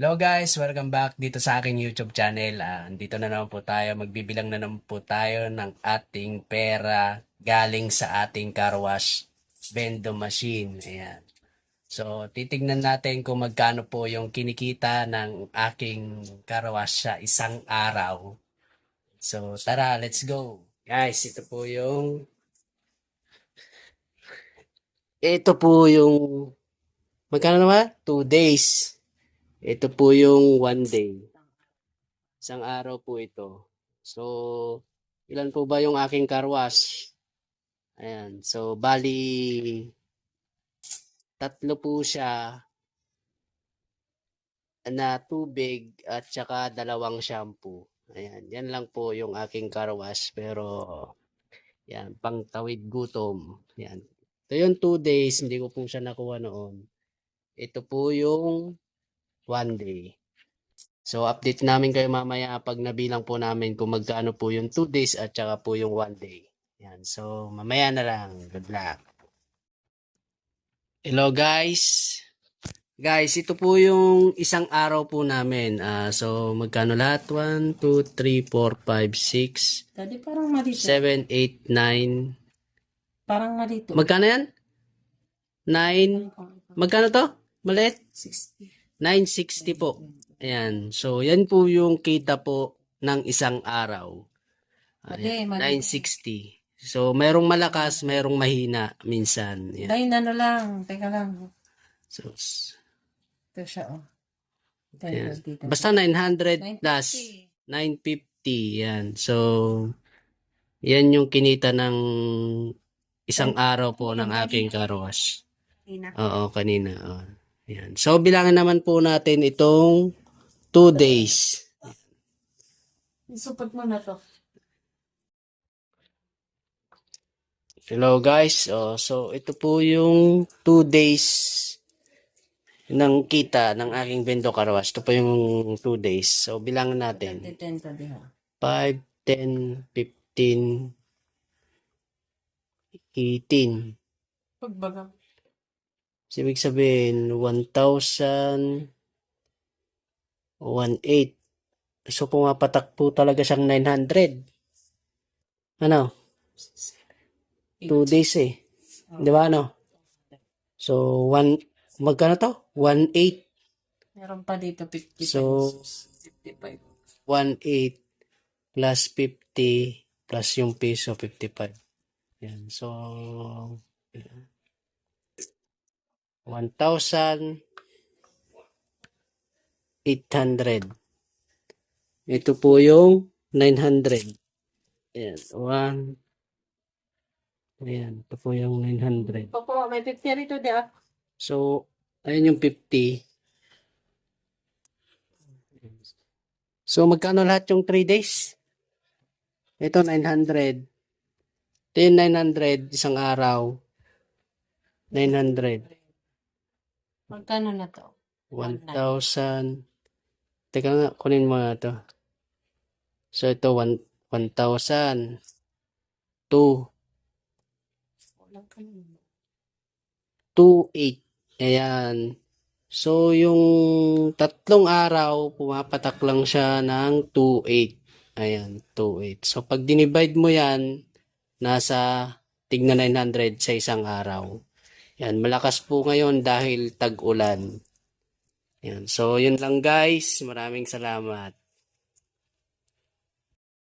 Hello guys, welcome back dito sa aking YouTube channel. Ah, dito na naman po tayo, magbibilang na naman po tayo ng ating pera galing sa ating car wash vendo machine. Ayan. So, titignan natin kung magkano po yung kinikita ng aking car wash sa isang araw. So, tara, let's go. Guys, ito po yung ito po yung magkano naman? Two days. Ito po yung one day. Isang araw po ito. So, ilan po ba yung aking car wash? Ayan. So, bali, tatlo po siya na tubig at saka dalawang shampoo. Ayan. Yan lang po yung aking car wash. Pero, yan, pang tawid gutom. Yan. Ito yung two days. Hindi ko po siya nakuha noon. Ito po yung one day. So, update namin kayo mamaya pag nabilang po namin kung magkano po yung 2 days at saka po yung 1 day. Yan. So, mamaya na lang. Good luck. Hello guys. Guys, ito po yung isang araw po namin. Ah, so, magkano lahat? 1, 2, 3, 4, 5, 6, Daddy, parang malito. 7, 8, 9. Parang malito. Magkano yan? 9. Magkano to? Maliit? 60. 960 po. Ayan. So, yan po yung kita po ng isang araw. Ayan, mali. 960. So, mayroong malakas, mayroong mahina minsan. Ayan. Dahil ano lang. Teka lang. So, Ito siya, oh. Ayan. dito. Basta 900 plus 950. 950. Yan. So, yan yung kinita ng isang araw po ng aking car wash. Oo, kanina. Oh. Yan. So, bilangin naman po natin itong 2 days. Isupot mo na to. Hello guys. Oh, so ito po yung 2 days ng kita ng aking Bendo Carwash. Ito po yung 2 days. So bilangan natin. 10 to diha. 5, 10, 15, 18. Pagbaga. So, ibig sabihin 1,000 1,800. So pumapatak po talaga siyang 900. Ano? 2 days eh. Di ba ano? So, one, magkano to? 1.8. Meron pa dito 50 So, pesos. 55. 1.8 plus 50 plus yung piso 55. Yan. So, yan. 1,800. Ito po yung 900. Yan. 1. Ayan. Ito po yung 900. Opo, may 50 rito di ah. So, ayun yung 50. So, magkano lahat yung 3 days? Ito, 900. Ito yung 900, isang araw. 900. Magkano na to? 1,000. Teka nga, kunin mo na to. So, ito, 1 1,000. 2. Walang kanina. 2.8. Ayan. So, yung tatlong araw, pumapatak lang siya ng 2.8. Ayan, 2.8. So, pag dinivide mo yan, nasa tigna 900 sa isang araw. Yan, malakas po ngayon dahil tag-ulan. Yan. So, yun lang guys. Maraming salamat.